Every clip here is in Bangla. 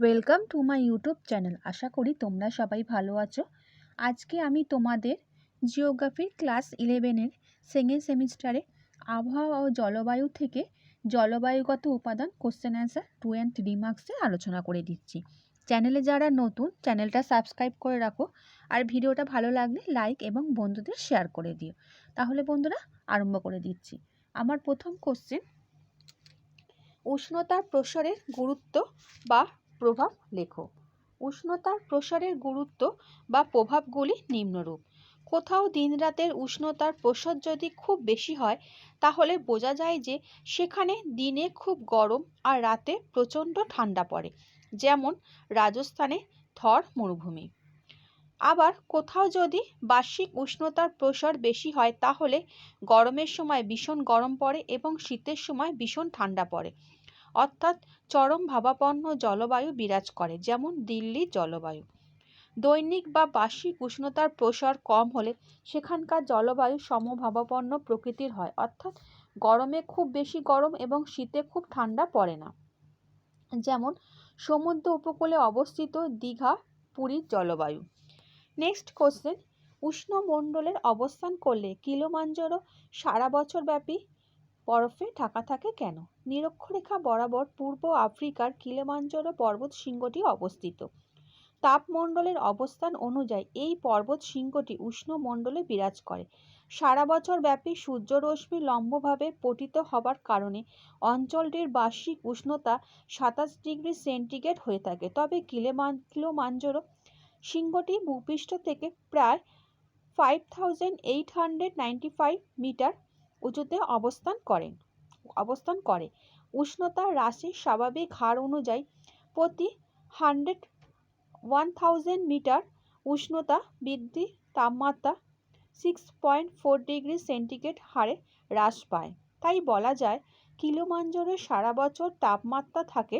Welcome to my YouTube channel আশা করি তোমরা সবাই ভালো আছো। আজকে আমি তোমাদের জিওগ্রাফির ক্লাস ইলেভেনের সেকেন্ড সেমিস্টারে আবহাওয়া ও জলবায়ু থেকে জলবায়ুগত উপাদান question answer two and three মার্কসে আলোচনা করে দিচ্ছি। চ্যানেলে যারা নতুন চ্যানেলটা সাবস্ক্রাইব করে রাখো। আর ভিডিওটা ভালো লাগলে লাইক এবং বন্ধুদের শেয়ার করে দিও। তাহলে বন্ধুরা, আরম্ভ করে দিচ্ছি। আমার প্রথম কোশ্চেন উষ্ণতার প্রসারের গুরুত্ব বা প্রভাব লেখো। উষ্ণতার প্রসারের গুরুত্ব বা প্রভাবগুলি নিম্নরূপ। কোথাও দিনরাতের উষ্ণতার প্রসার যদি খুব বেশি হয়, তাহলে বোঝা যায় যে সেখানে দিনে খুব গরম আর রাতে প্রচণ্ড ঠান্ডা পড়ে, যেমন রাজস্থানে থর মরুভূমি। আবার কোথাও যদি বার্ষিক উষ্ণতার প্রসার বেশি হয়, তাহলে গরমের সময় ভীষণ গরম পড়ে এবং শীতের সময় ভীষণ ঠান্ডা পড়ে। অর্থাৎ চরম ভাবাপন্ন জলবায়ু বিরাজ করে, যেমন দিল্লির জলবায়ু। দৈনিক বা বার্ষিক উষ্ণতার প্রসার কম হলে সেখানকার জলবায়ু সমভাবাপন্ন প্রকৃতির হয়, অর্থাৎ গরমে খুব বেশি গরম এবং শীতে খুব ঠান্ডা পড়ে না। যেমন সমুদ্র উপকূলে অবস্থিত দীঘা পুরীর জলবায়ু। নেক্সট কোশ্চেন, উষ্ণমণ্ডলের অবস্থান করলে কিলোমাঞ্জরো সারা বছর ব্যাপী বরফে ঢাকা থাকে কেন? নিরক্ষরেখা বরাবর পূর্ব আফ্রিকার কিলেমাঞ্জারো পর্বত শৃঙ্গটি অবস্থিত। তাপমণ্ডলের অবস্থান অনুযায়ী এই পর্বত শৃঙ্গটি উষ্ণমণ্ডলে বিরাজ করে। সারা বছর ব্যাপী সূর্যরশ্মি লম্বভাবে পতিত হবার কারণে অঞ্চলটির বার্ষিক উষ্ণতা সাতাশ ডিগ্রি সেন্টিগ্রেড হয়ে থাকে। তবে কিলেমান, কিলোমাঞ্জরো শৃঙ্গটি ভূপৃষ্ঠ থেকে প্রায় five thousand eight hundred ninety five metre উঁচুতে অবস্থান করেন। অবস্থান করে। উষ্ণতা হ্রাসের স্বাভাবিক হার অনুযায়ী প্রতি হান্ড্রেড ওয়ান থাউজেন্ড মিটার উষ্ণতা বৃদ্ধি তাপমাত্রা six point four degree centigrade হারে হ্রাস পায়। তাই বলা যায় কিলোমাঞ্জরের সারা বছর তাপমাত্রা থাকে।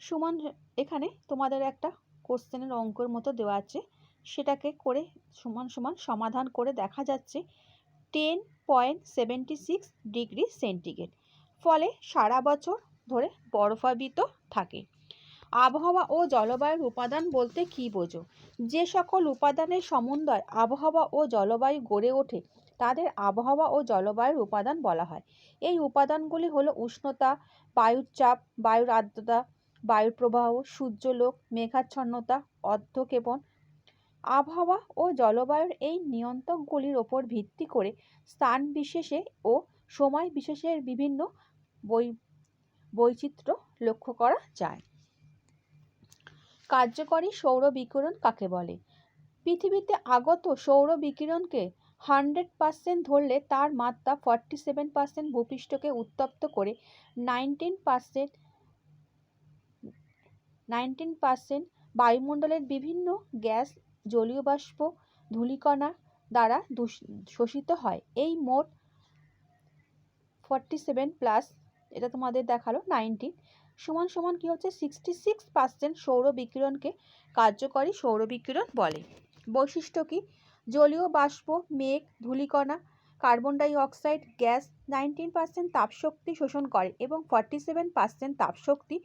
সমান, এখানে তোমাদের একটা কোশ্চেনের অঙ্কের মতো দেওয়া আছে। সেটাকে করে সমান সমান সমাধান করে দেখা যাচ্ছে। Ten point seventy six degree centigrade ফলে সারা বছর ধরে বরফাবৃত থাকে। আবহাওয়া ও জলবায়ুর উপাদান বলতে কী বোঝো? যে সকল উপাদানের সমন্বয় আবহাওয়া ও জলবায়ু গড়ে ওঠে, তাদের আবহাওয়া ও জলবায়ুর উপাদান বলা হয়। এই উপাদানগুলি হলো উষ্ণতা, বায়ুর চাপ, বায়ুর আর্দ্রতা, বায়ুর প্রবাহ, সূর্যলোক, মেঘাচ্ছন্নতা অর্ধকেপন আবহাওয়া ও জলবায়ুর এই নিয়ন্ত্রকগুলির ওপর ভিত্তি করে স্থান বিশেষে ও সময় বিশেষের বিভিন্ন বৈ, বৈচিত্র্য লক্ষ্য করা যায়। কার্যকরী সৌর বিকিরণ কাকে বলে? পৃথিবীতে আগত সৌর বিকিরণকে হান্ড্রেড পার্সেন্ট ধরলে তার মাত্রা ফর্টি সেভেন পার্সেন্ট ভূপৃষ্ঠকে উত্তপ্ত করে নাইনটিন পার্সেন্ট নাইনটিন পার্সেন্ট বায়ুমণ্ডলের বিভিন্ন গ্যাস জলীয় বাষ্প, ধূলিকণা দ্বারা শোষিত হয়। এই মোট ফর্টি সেভেন প্লাস এটা তোমাদের দেখাল নাইনটিন সমান সমান কী হচ্ছে? সিক্সটি সিক্স পার্সেন্ট সৌর বিকিরণকে কার্যকরী সৌর বিকিরণ বলে। বৈশিষ্ট্য কি? জলীয় বাষ্প, মেঘ, ধূলিকণা carbon dioxide gas nineteen percent তাপশক্তি শোষণ করে এবং ফর্টি সেভেন পার্সেন্ট তাপশক্তি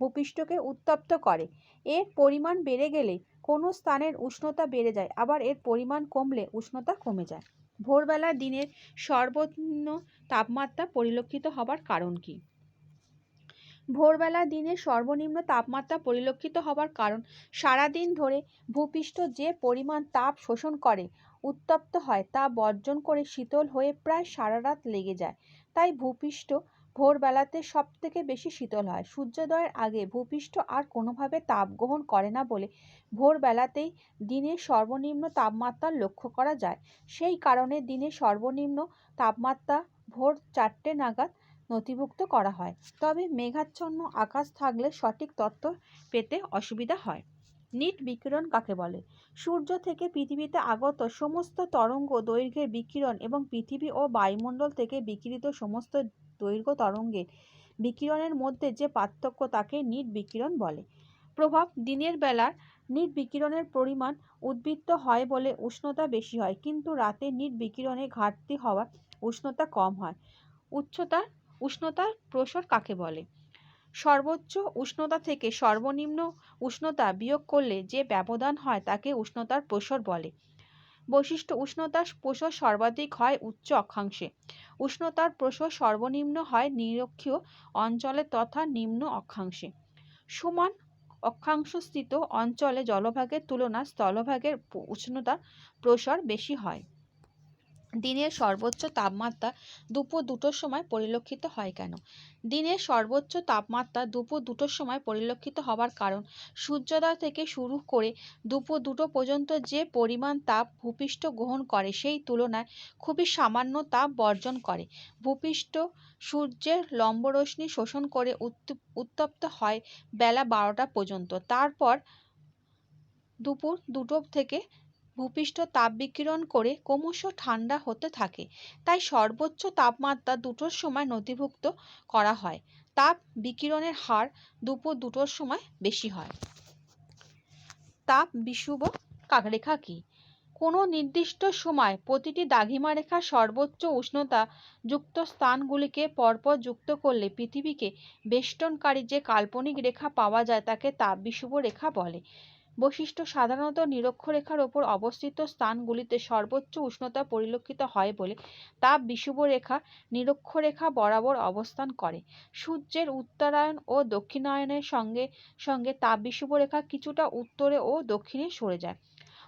ভূপৃষ্ঠকে উত্তপ্ত করে। এর পরিমাণ বেড়ে গেলে কোনো স্থানের উষ্ণতা বেড়ে যায়, আবার এর পরিমাণ কমলে উষ্ণতা কমে যায়। ভোরবেলা দিনের সর্বনিম্ন তাপমাত্রা পরিলক্ষিত হবার কারণ কি? ভোরবেলা দিনের সর্বনিম্ন তাপমাত্রা পরিলক্ষিত হবার কারণ, সারাদিন ধরে ভূপৃষ্ঠ যে পরিমাণ তাপ শোষণ করে, উত্তপ্ত হয় তা বর্জন করে শীতল হয়ে প্রায় সারা রাত লেগে যায়। তাই ভূপৃষ্ঠ ভোরবেলাতে সব থেকে বেশি শীতল হয়। সূর্যোদয়ের আগে ভূপৃষ্ঠ আর কোনোভাবে তাপ গ্রহণ করে না বলে ভোরবেলাতেই দিনের সর্বনিম্ন তাপমাত্রা লক্ষ্য করা যায়। সেই কারণে দিনের সর্বনিম্ন তাপমাত্রা ভোর চারটে নাগাদ নথিভুক্ত করা হয়। তবে মেঘাচ্ছন্ন আকাশ থাকলে সঠিক তথ্য পেতে অসুবিধা হয়। নিট বিকিরণ কাকে বলে? সূর্য থেকে পৃথিবীতে আগত সমস্ত তরঙ্গ দৈর্ঘ্যের বিকিরণ এবং পৃথিবী ও বায়ুমণ্ডল থেকে বিকিরিত সমস্ত দৈর্ঘ্য তরঙ্গের বিকিরণের মধ্যে যে পার্থক্য তাকে নিট বিকিরণ বলে। প্রভাব দিনের বেলার নিট বিকিরণের পরিমাণ উদ্বৃত্ত হয় বলে উষ্ণতা বেশি হয়, কিন্তু রাতে নিট বিকিরণে ঘাটতি হওয়া উষ্ণতা কম হয়। উচ্চতার উষ্ণতার প্রসার কাকে বলে? সর্বোচ্চ উষ্ণতা থেকে সর্বনিম্ন উষ্ণতা বিয়োগ করলে যে ব্যবধান হয় তাকে উষ্ণতার প্রসর বলে। বৈশিষ্ট্য উষ্ণতার প্রসর সর্বাধিক হয় উচ্চ অক্ষাংশে। উষ্ণতার প্রসর সর্বনিম্ন হয় নিরক্ষীয় অঞ্চলে তথা নিম্ন অক্ষাংশে। সমান অক্ষাংশস্থিত অঞ্চলে জলভাগের তুলনায় স্থলভাগের উষ্ণতার প্রসার বেশি হয়। দিনের সর্বোচ্চ তাপমাত্রা দুপুর দুটোর সময় পরিলক্ষিত হয় কেন? দিনের সর্বোচ্চ তাপমাত্রা দুপুর দুটোর সময় পরিলক্ষিত হওয়ার কারণ সূর্যোদয় থেকে শুরু করে দুপুর দুটো পর্যন্ত যে পরিমাণ তাপ ভূপৃষ্ঠ গ্রহণ করে সেই তুলনায় খুবই সামান্য তাপ বর্জন করে। ভূপৃষ্ঠ সূর্যের লম্বরশ্মি শোষণ করে উত্তপ্ত হয় বেলা বারোটা পর্যন্ত। তারপর দুপুর দুটো থেকে ভূপৃষ্ঠ তাপ বিকিরণ করে ক্রমশ ঠান্ডা হতে থাকে। তাই সর্বোচ্চ তাপমাত্রা দুটোর সময় নথিভুক্ত করা হয়। তাপ বিকিরণের হার দুপুর দুটোর সময় বেশি হয়। তাপ বিষুব কাকরেখা কি? কোনো নির্দিষ্ট সময় প্রতিটি দাঘিমা রেখার সর্বোচ্চ উষ্ণতা যুক্ত স্থানগুলিকে পরপর যুক্ত করলে পৃথিবীকে বেষ্টনকারী যে কাল্পনিক রেখা পাওয়া যায় তাকে তাপ বিষুব রেখা বলে। বৈশিষ্ট্য সাধারণত নিরক্ষরেখার ওপর অবস্থিত স্থানগুলিতে সর্বোচ্চ উষ্ণতা পরিলক্ষিত হয় বলে তাপ বিষুব রেখা নিরক্ষরেখা বরাবর অবস্থান করে। সূর্যের উত্তরায়ণ ও দক্ষিণায়নের সঙ্গে সঙ্গে তাপ বিষুব রেখা কিছুটা উত্তরে ও দক্ষিণে সরে যায়।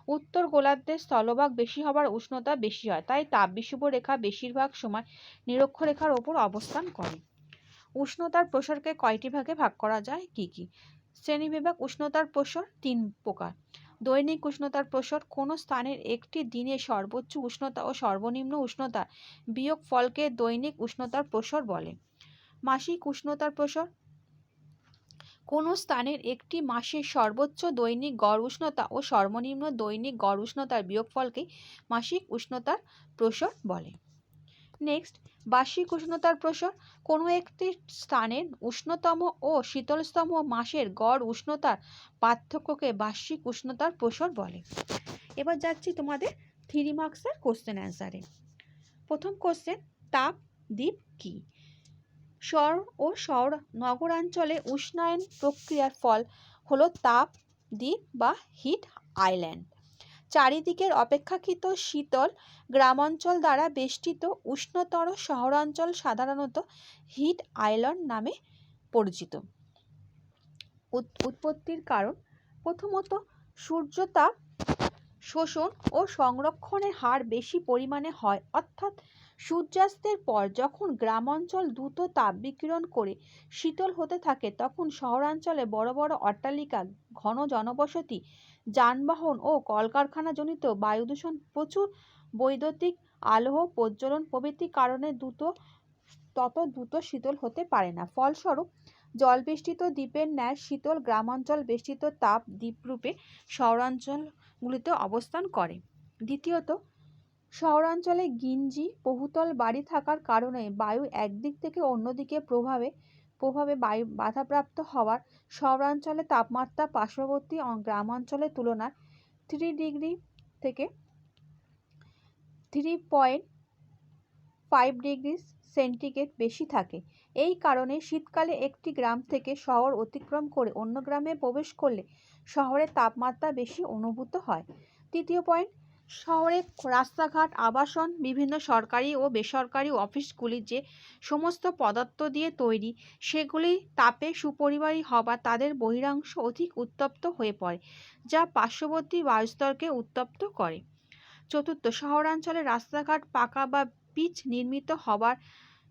উত্তর গোলার্ধের স্থলভাগ বেশি হবার উষ্ণতা বেশি হয়, তাই তাপ বিষুব রেখা বেশিরভাগ সময় নিরক্ষরেখার ওপর অবস্থান করে। উষ্ণতার প্রসারকে কয়টি ভাগে ভাগ করা যায়? কি কি? শ্রেণীবিভাগ উষ্ণতার প্রসর তিন প্রকার। দৈনিক উষ্ণতার প্রসর কোনো স্থানের একটি দিনে সর্বোচ্চ উষ্ণতা ও সর্বনিম্ন উষ্ণতা বিয়োগ ফলকে দৈনিক উষ্ণতার প্রসর বলে। মাসিক উষ্ণতার প্রসর কোনো স্থানের একটি মাসের সর্বোচ্চ দৈনিক গড় উষ্ণতা ও সর্বনিম্ন দৈনিক গড় উষ্ণতার বিয়োগফলকে মাসিক উষ্ণতার প্রসর বলে। নেক্সট বার্ষিক উষ্ণতার প্রসর। কোনো একটি স্থানের উষ্ণতম ও শীতলতম মাসের গড় উষ্ণতার পার্থক্যকে বার্ষিক উষ্ণতার প্রসর বলে। এবার যাচ্ছি তোমাদের থ্রি মার্কসের কোশ্চেন অ্যান্সারে প্রথম কোশ্চেন তাপ, দ্বীপ কি? শহর ও শহর নগরাঞ্চলে উষ্ণায়ন প্রক্রিয়ার ফল হলো তাপ, দ্বীপ বা হিট আইল্যান্ড চারিদিকের অপেক্ষাকৃত শীতল গ্রামাঞ্চল দ্বারা বেষ্টিত উষ্ণতর শহরাঞ্চল সাধারণত হিট আইল্যান্ড নামে পরিচিত। উৎপত্তির কারণ, প্রথমত সূর্যতাপ শোষণ ও সংরক্ষণের হার বেশি পরিমাণে হয়। অর্থাৎ সূর্যাস্তের পর যখন গ্রামাঞ্চল দ্রুত তাপ বিকিরণ করে শীতল হতে থাকে, তখন শহরাঞ্চলে বড় বড় অট্টালিকা, ঘন জনবসতি যানবাহন ও কলকারখানাজনিত বায়ুদূষণ প্রচুর। বৈদ্যুতিক আলোহ প্রজ্বলন প্রভৃতি কারণে দ্রুত, তত দ্রুত শীতল হতে পারে না। ফলস্বরূপ, জলবেষ্টিত দ্বীপের ন্যায় শীতল গ্রামাঞ্চল বেষ্টিত তাপ দ্বীপরূপে শহরাঞ্চলগুলিতে অবস্থান করে। দ্বিতীয়ত শহরাঞ্চলে গিঞ্জি, বহুতল বাড়ি থাকার কারণে বায়ু একদিক থেকে অন্যদিকে প্রভাবে প্রভাবে বায়ু, বাধাপ্রাপ্ত হওয়ার শহরাঞ্চলে তাপমাত্রা পার্শ্ববর্তী গ্রামাঞ্চলের তুলনায় থ্রি ডিগ্রি থেকে three point five degree centigrade বেশি থাকে। এই কারণে শীতকালে একটি গ্রাম থেকে শহর অতিক্রম করে অন্য গ্রামে প্রবেশ করলে শহরের তাপমাত্রা বেশি অনুভূত হয়। তৃতীয় পয়েন্ট শহরে রাস্তাঘাট, আবাসন, বিভিন্ন সরকারি ও বেসরকারি অফিসগুলি যে সমস্ত পদার্থ দিয়ে তৈরি, সেগুলি তাপে সুপরিবাহী হওয়া তাদের বহিরাংশ অধিক উত্তপ্ত হয়ে পড়ে, যা পার্শ্ববর্তী বায়ুস্তরকে উত্তপ্ত করে। চতুর্থ, শহরাঞ্চলে রাস্তাঘাট পাকা বা পিচ নির্মিত হবার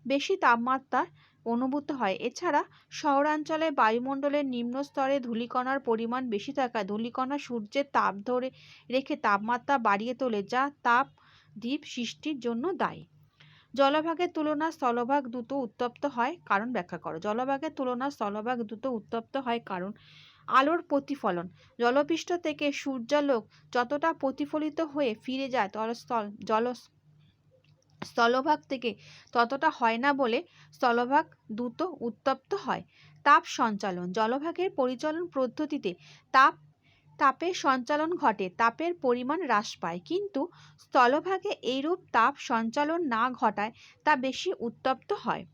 বেশি তাপমাত্রা অনুভূত হয়। এছাড়া শহরাঞ্চলে বায়ুমণ্ডলের নিম্ন স্তরে ধূলিকণার পরিমাণ বেশি থাকায় ধূলিকণা সূর্যের তাপ ধরে রেখে তাপমাত্রা বাড়িয়ে তোলে, যা তাপ দ্বীপ সৃষ্টির জন্য দায়ী। জলভাগের তুলনায় স্থলভাগ দ্রুত উত্তপ্ত হয় কারণ ব্যাখ্যা করো। জলভাগের তুলনায় স্থলভাগ দ্রুত উত্তপ্ত হয় কারণ আলোর প্রতিফলন। জলপৃষ্ঠ থেকে সূর্যালোক যতটা প্রতিফলিত হয়ে ফিরে যায় তলস্থল জল স্থলভাগ থেকে ততটা হয় না বলে স্থলভাগ দ্রুত উত্তপ্ত হয়। তাপ সঞ্চালন, জলভাগের পরিচালন পদ্ধতিতে তাপ, তাপের সঞ্চালন ঘটে, তাপের পরিমাণ হ্রাস পায়। কিন্তু স্থলভাগে এইরূপ তাপ সঞ্চালন না ঘটায় তা বেশি উত্তপ্ত হয়।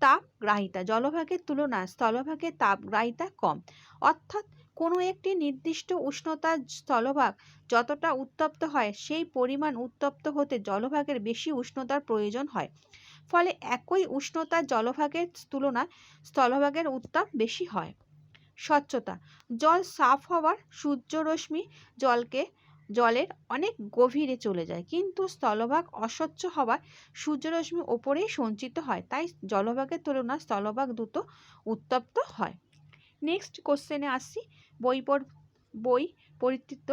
তাপগ্রাহিতা, জলভাগের তুলনায় স্থলভাগের তাপগ্রাহিতা কম। অর্থাৎ কোনো একটি নির্দিষ্ট উষ্ণতার স্থলভাগ যতটা উত্তপ্ত হয়, সেই পরিমাণ উত্তপ্ত হতে জলভাগের বেশি উষ্ণতার প্রয়োজন হয়। ফলে একই উষ্ণতা জলভাগের তুলনায় স্থলভাগের উত্তাপ বেশি হয়। স্বচ্ছতা জল সাফ হওয়ার সূর্যরশ্মি জলকে, জলের অনেক গভীরে চলে যায়, কিন্তু স্থলভাগ অস্বচ্ছ হওয়ায় সূর্যরশ্মি ওপরেই সঞ্চিত হয়, তাই জলভাগের তুলনায় স্থলভাগ দ্রুত উত্তপ্ত হয়। নেক্সট কোশ্চেনে আসছি বই বই পরিচিত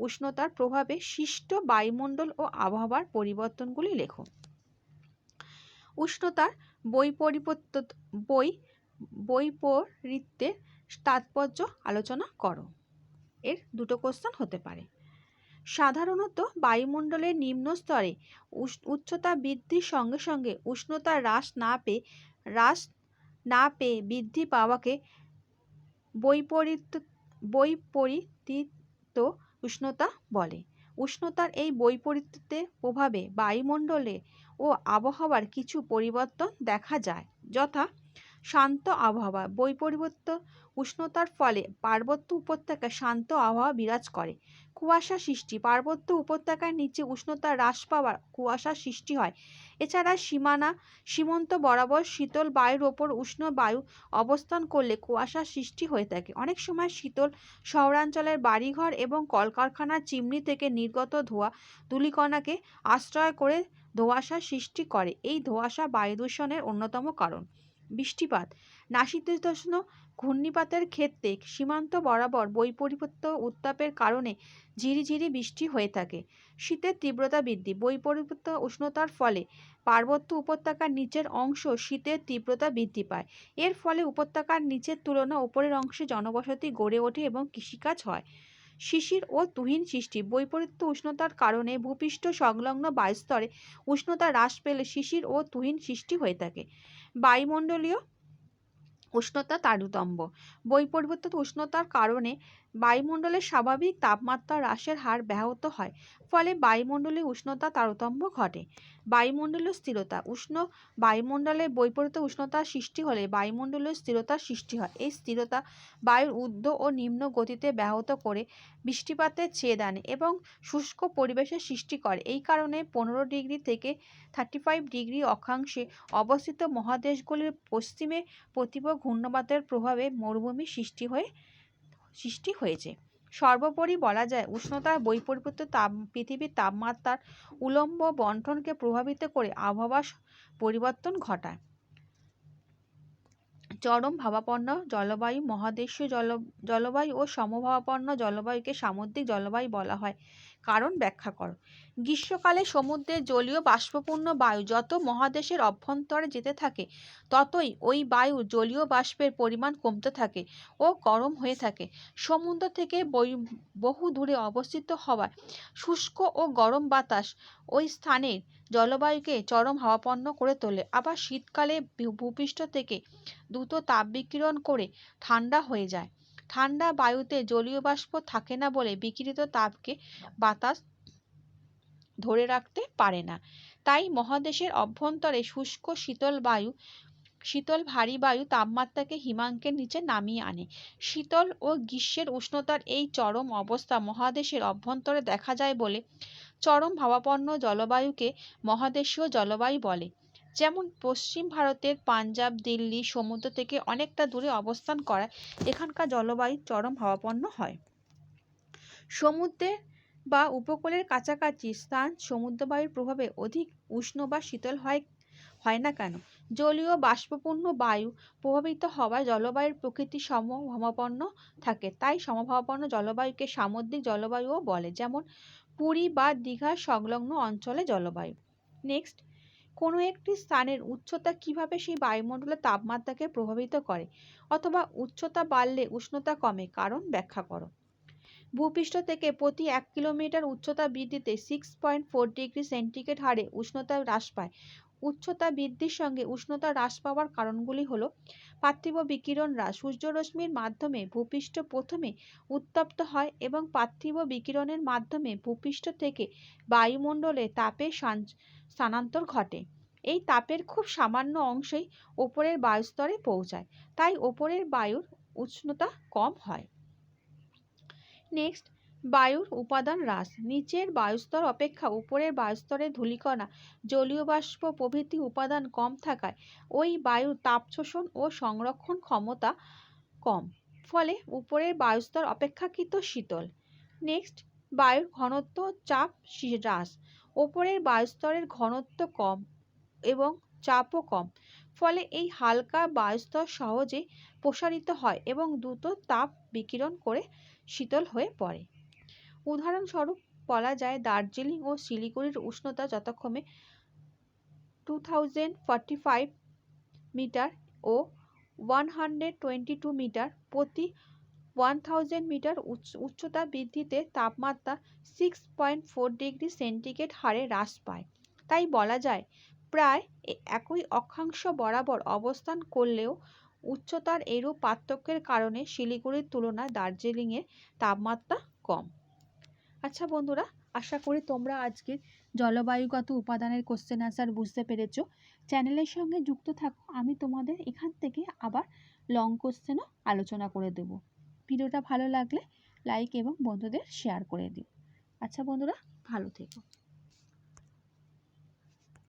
উষ্ণতার প্রভাবে সৃষ্ট বায়ুমণ্ডল ও আবহাওয়ার পরিবর্তনগুলি লেখো। উষ্ণতার বই পরিবর্ত বই বৈপরীত্যের তাৎপর্য আলোচনা করো। এর দুটো কোশ্চেন হতে পারে। সাধারণত বায়ুমণ্ডলের নিম্ন স্তরে উচ্চতা বৃদ্ধির সঙ্গে সঙ্গে উষ্ণতা হ্রাস না পেয়ে, হ্রাস না পেয়ে বৃদ্ধি পাওয়াকে বৈপরীত্য বৈপরীতিত উষ্ণতা বলে। উষ্ণতার এই বৈপরীত্যের প্রভাবে বায়ুমণ্ডলে ও আবহাওয়ার কিছু পরিবর্তন দেখা যায়, যথা শান্ত আবহাওয়া। বৈপরীত্য উষ্ণতার ফলে পার্বত্য উপত্যকায় শান্ত আবহাওয়া বিরাজ করে। কুয়াশা সৃষ্টি। পার্বত্য উপত্যকার নিচে উষ্ণতা হ্রাস পাওয়ার কুয়াশা সৃষ্টি হয়। এছাড়া সীমানা, সীমন্ত বরাবর শীতল বায়ুর ওপর উষ্ণ বায়ু অবস্থান করলে কুয়াশা সৃষ্টি হয়ে থাকে। অনেক সময় শীতল শহরাঞ্চলের বাড়িঘর এবং কলকারখানার চিমনি থেকে নির্গত ধোঁয়া ধূলিকণাকে আশ্রয় করে ধোঁয়াশা সৃষ্টি করে। এই ধোঁয়াশা বায়ু দূষণের অন্যতম কারণ। বৃষ্টিপাত। নাশীতোষ্ণ ঘূর্ণিপাতের ক্ষেত্রে সীমান্ত বরাবর বৈপরীত্য উত্তাপের কারণে ঝিরিঝিরি বৃষ্টি হয়ে থাকে। শীতের তীব্রতা বৃদ্ধি। বৈপরীত্য উষ্ণতার ফলে পার্বত্য উপত্যকার নিচের অংশ শীতের তীব্রতা বৃদ্ধি পায়। এর ফলে উপত্যকার নিচের তুলনা উপরের অংশে জনবসতি গড়ে ওঠে এবং কৃষিকাজ হয়। শিশির ও তুহিন সৃষ্টি। বৈপরীত্য উষ্ণতার কারণে ভূপৃষ্ঠ সংলগ্ন বায়ুস্তরে উষ্ণতা হ্রাস পেলে শিশির ও তুহিন সৃষ্টি হয়ে থাকে। বায়ুমণ্ডলীয় উষ্ণতা তারতম্য। বৈপরীত্য উষ্ণতার কারণে বায়ুমণ্ডলের স্বাভাবিক তাপমাত্রা হ্রাসের হার ব্যাহত হয়, ফলে বায়ুমণ্ডলীয় উষ্ণতা তারতম্য ঘটে। বায়ুমণ্ডলীয় স্থিরতা, উষ্ণ বায়ুমণ্ডলে বৈপরীত্য উষ্ণতার সৃষ্টি হলে বায়ুমণ্ডলীয় স্থিরতার সৃষ্টি হয়। এই স্থিরতা বায়ুর ঊর্ধ্ব ও নিম্ন গতিতে ব্যাহত করে বৃষ্টিপাতের ছেদ আনে এবং শুষ্ক পরিবেশের সৃষ্টি করে। এই কারণে পনেরো ডিগ্রি থেকে থার্টি ফাইভ ডিগ্রি অক্ষাংশে অবস্থিত মহাদেশগুলির পশ্চিমে প্রতিভ ঘূর্ণবাতের প্রভাবে মরুভূমি সৃষ্টি হয়ে সৃষ্টি হয়েছে। সর্বোপরি বলা যায় উষ্ণতার বৈপরীত্য তাপ, পৃথিবীর তাপমাত্রার উলম্ব বন্টনকে প্রভাবিত করে আবহাওয়ার পরিবর্তন ঘটায়। চরম ভাবাপন্ন জলবায়ু, মহাদেশীয় জল, জলবায়ু ও সমভাবাপন্ন জলবায়ুকে সামুদ্রিক জলবায়ু বলা হয়। কারণ ব্যাখ্যা করো। গ্রীষ্মকালে সমুদ্রের জলীয় বাষ্পপূর্ণ বায়ু যত মহাদেশের অভ্যন্তরে যেতে থাকে, ততই ওই বায়ু জলীয় বাষ্পের পরিমাণ কমতে থাকে ও গরম হয়ে থাকে। সমুদ্র থেকে বহু দূরে অবস্থিত হওয়ায় শুষ্ক ও গরম বাতাস ওই স্থানের জলবায়ুকে চরম হাওয়াপন্ন করে তোলে। আবার শীতকালে ভূপৃষ্ঠ থেকে দ্রুত তাপ বিকিরণ করে ঠান্ডা হয়ে যায়। ঠান্ডা বায়ুতে জলীয় বাষ্প থাকে না বলে বিকিরিত তাপকে বাতাস ধরে রাখতে পারে না। তাই মহাদেশের অভ্যন্তরে শুষ্ক শীতল বায়ু, শীতল ভারী বায়ু তাপমাত্রাকে হিমাঙ্কের নিচে নামিয়ে আনে। শীতল ও গ্রীষ্মের উষ্ণতার এই চরম অবস্থা মহাদেশের অভ্যন্তরে দেখা যায় বলে চরম ভাবাপন্ন জলবায়ুকে মহাদেশীয় জলবায়ু বলে। যেমন পশ্চিম ভারতের পাঞ্জাব, দিল্লি, সমুদ্র থেকে অনেকটা দূরে অবস্থান করায় এখানকার জলবায়ু চরম ভাবাপন্ন হয়। সমুদ্রের বা উপকূলের কাছাকাছি স্থান সমুদ্রবায়ুর প্রভাবে অধিক উষ্ণ বা শীতল হয় হয় না কেন? জলীয় বাষ্পপূর্ণ বায়ু প্রভাবিত হওয়ায় জলবায়ুর প্রকৃতি সমভাবাপন্ন থাকে। তাই সমভাবাপন্ন জলবায়ুকে সামুদ্রিক জলবায়ুও বলে, যেমন পুরী বা দীঘার সংলগ্ন অঞ্চলে জলবায়ু। নেক্সট, কোনো একটি স্থানের উচ্চতা কীভাবে সেই বায়ুমণ্ডলের তাপমাত্রাকে প্রভাবিত করে? অথবা উচ্চতা বাড়লে উষ্ণতা কমে, কারণ ব্যাখ্যা করো। ভূপৃষ্ঠ থেকে প্রতি এক কিলোমিটার উচ্চতা বৃদ্ধিতে six point four degree centigrade হারে উষ্ণতা হ্রাস পায়। উচ্চতা বৃদ্ধির সঙ্গে উষ্ণতা হ্রাস পাওয়ার কারণগুলি হল পার্থিব বিকিরণ হ্রাস, সূর্যরশ্মির মাধ্যমে ভূপৃষ্ঠ প্রথমে উত্তপ্ত হয় এবং পার্থিব বিকিরণের মাধ্যমে ভূপৃষ্ঠ থেকে বায়ুমণ্ডলে তাপের স্থানান্তর ঘটে। এই তাপের খুব সামান্য অংশই ওপরের বায়ুস্তরে পৌঁছায়, তাই ওপরের বায়ুর উষ্ণতা কম হয়। নেক্সট বায়ুর উপাদান হ্রাস। নিচের বায়ুস্তর অপেক্ষা উপরের বায়ুস্তরে ধূলিকণা, জলীয় বাষ্প প্রভৃতি উপাদান কম থাকায় ওই বায়ুর তাপ শোষণ ও সংরক্ষণ ক্ষমতা কম, ফলে উপরের বায়ুস্তর অপেক্ষাকৃত শীতল। নেক্সট বায়ুর ঘনত্ব চাপ হ্রাস। ওপরের বায়ুস্তরের ঘনত্ব কম এবং চাপও কম, ফলে এই হালকা বায়ুস্তর সহজে প্রসারিত হয় এবং দ্রুত তাপ বিকিরণ করে শীতল হয়ে পড়ে। উদাহরণস্বরূপ, বলা যায় দার্জিলিং ও শিলিগুড়ির উষ্ণতা যথাক্রমে two thousand forty five metre ও one hundred twenty two metre প্রতি ওয়ান থাউজেন্ড মিটার উচ্চতা বৃদ্ধিতে তাপমাত্রা six point four degree centigrade হারে হ্রাস পায়। তাই বলা যায়, প্রায় একই অক্ষাংশ বরাবর অবস্থান করলেও উচ্চতার এরূপ পার্থক্যের কারণে শিলিগুড়ির তুলনায় দার্জিলিংয়ের তাপমাত্রা কম। আচ্ছা বন্ধুরা, আশা করি তোমরা আজকে জলবায়ুগত উপাদানের কোশ্চেন আনসার বুঝতে পেরেছ। চ্যানেলের সঙ্গে যুক্ত থাকো, আমি তোমাদের এখান থেকে আবার লং কোশ্চেনও আলোচনা করে দেব। ভিডিওটা ভালো লাগলে লাইক এবং বন্ধুদের শেয়ার করে দিও। আচ্ছা বন্ধুরা, ভালো থেকো।